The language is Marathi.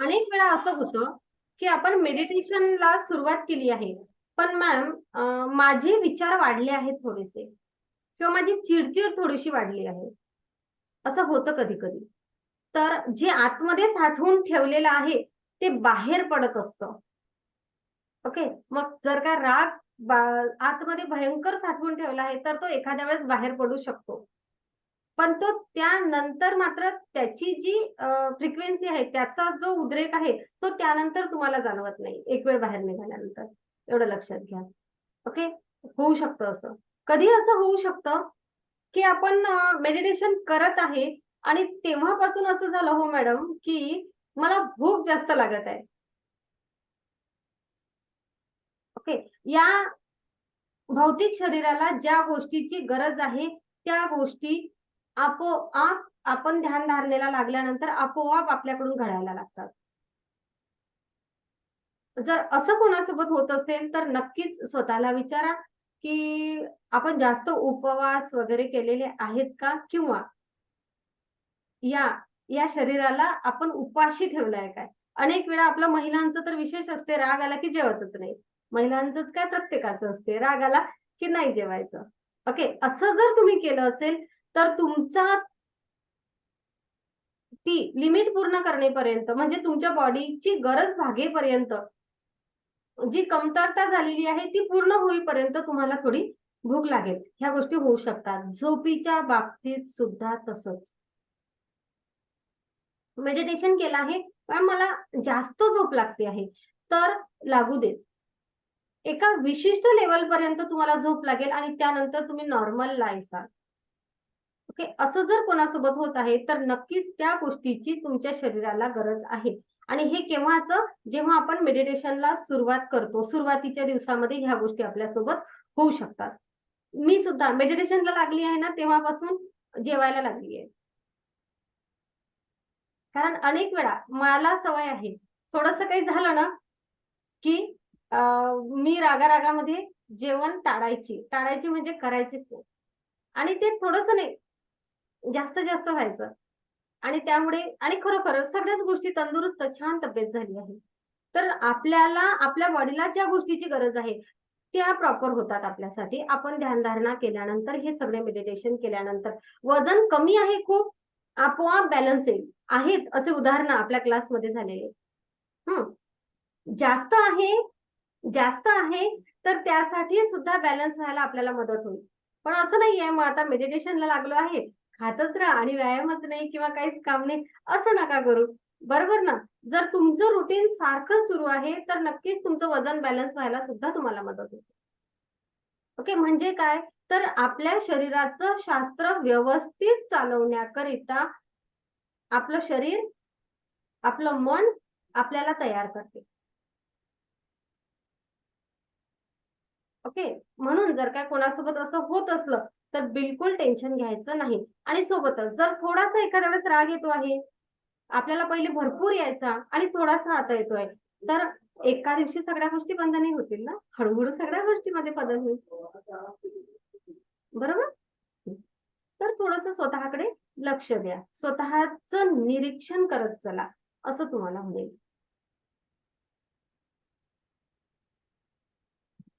अनेक वेळा असं होतं की आपण मेडिटेशनला सुरुवात केली आहे. पण मॅम माझे विचार वाढले आहेत थोडेसे. किंवा माझी चिडचिड थोडीशी वाढली आहे. असं होतं कधी कधी तर जे आतमध्ये साठवून ठेवलेलं आहे ते बाहेर पडत असतं. ओके? मग जर का राग आतमध्ये भयंकर साठवून ठेवला आहे तर तो एखाद्या वेळेस बाहेर पडू शकतो. पण तो त्यानंतर मात्र त्याची जी फ्रिक्वेन्सी आहे त्याचा जो उद्रेक आहे तो त्यानंतर तुम्हाला जाणवत नाही. एक वेळ बाहेर निघाल्यानंतर. एवढं लक्षात घ्या. ओके? होऊ शकतं असं. कधी असं होऊ शकतं की आपण मेडिटेशन करत आहे आणि तेव्हापासून असं झालं हो मॅडम की मला भूक जास्त लागत आहे. ओके? या भौतिक शरीराला ज्या गोष्टीची गरज आहे त्या गोष्टी आपोआप आपण ध्यान धारणेला लागल्यानंतर आपोआप आपल्याकडून घडायला लागतात. जर असं कोणासोबत होत असेल तर नक्कीच स्वतःला विचारा की आपण जास्त उपवास वगैरे केलेले आहेत का? किंवा या या शरीराला आपण उपाशी ठेवलाय काय? अनेक वेळा आपलं महिलांचं तर विशेष असते राग आला की जेवतच नाही. महिलांचंच काय? प्रत्येकाचं असते. राग आला की नाही जेवायचं. ओके? असं जर तुम्ही केलं असेल तर तुमचा ती लिमिट पूर्ण करणेपर्यंत म्हणजे तुमच्या बॉडीची गरज भागेपर्यंत जी कमतरता झालेली आहे ती पूर्ण होईपर्यंत तुम्हाला थोडी भूक लागेल. ह्या गोष्टी होऊ शकतात. झोपीच्या बाबतीत सुद्धा तसंच. मेडिटेशन केलं आहे पण मला जास्त झोप लागते आहे. तर लागू देत एका विशिष्ट लेवल पर्यंत तुम्हाला झोप लागेल आणि त्यानंतर तुम्ही नॉर्मल लायसाल ओके? असं जर कोणासोबत होत आहे तर नक्कीच त्या गोष्टीची तुमच्या शरीराला गरज आहे. आणि हे केव्हाच? जेव्हा आपण मेडिटेशनला सुरुवात करतो सुरुवातीच्या दिवसामध्ये ह्या गोष्टी आपल्यासोबत होऊ शकतात. मी सुद्धा मेडिटेशनला लागली आहे ना तेव्हापासून? जेवायला लागली आहे. कारण अनेक वेळा मला सवय आहे. थोडस काही झालं ना की मी रागा रागामध्ये जेवण टाळायची. टाळायची म्हणजे करायचीच नाही. आणि ते थोडस नाही. जास्त जास्त व्हायचं. आणि त्यामुळे आणि खरोखर सगळ्याच गोष्टी तंदुरुस्त छान तब्येत झाली आहे. तर आपल्याला आपल्या बॉडीला ज्या गोष्टीची गरज आहे त्या प्रॉपर होतात आपल्यासाठी. आपण ध्यानधारणा केल्यानंतर हे सगळे मेडिटेशन केल्यानंतर वजन कमी आहे खूप आपोआप बॅलन्स येईल. आहेत असे उदाहरण आपल्या क्लासमध्ये झालेले. हम्म जास्त आहे जास्त आहे तर त्यासाठी सुद्धा बॅलन्स व्हायला आपल्याला मदत होईल. पण असं नाही आहे मग आता मेडिटेशनला लागलो आहे. खातच राहा आणि व्यायामच नाही किंवा काहीच काम नाही असं नका करू. बरोबर ना? जर तुमचं रुटीन सारखं सुरू आहे तर नक्कीच तुमचं वजन बॅलन्स व्हायला सुद्धा तुम्हाला मदत होते. ओके म्हणजे काय? तर आपल्या शरीराचं शास्त्र व्यवस्थित चालवण्याकरिता आपलं शरीर आपलं मन आपल्याला तयार करते. ओके? म्हणून जर काय कोणासोबत असं होत असलं तर बिलकुल टेन्शन घ्यायचं नाही. आणि सोबतच जर थोडासा एखाद्या वेळेस राग येतो आहे आपल्याला पहिले भरपूर यायचा आणि थोडासा आता येतोय. तर एका दिवशी सगळ्या गोष्टी बंद नाही होतील ना? हळूहळू सगळ्या गोष्टीमध्ये बदल होईल. बरोबर? तर थोडस स्वतःकडे लक्ष द्या. स्वतःच निरीक्षण करत चला असं तुम्हाला होईल.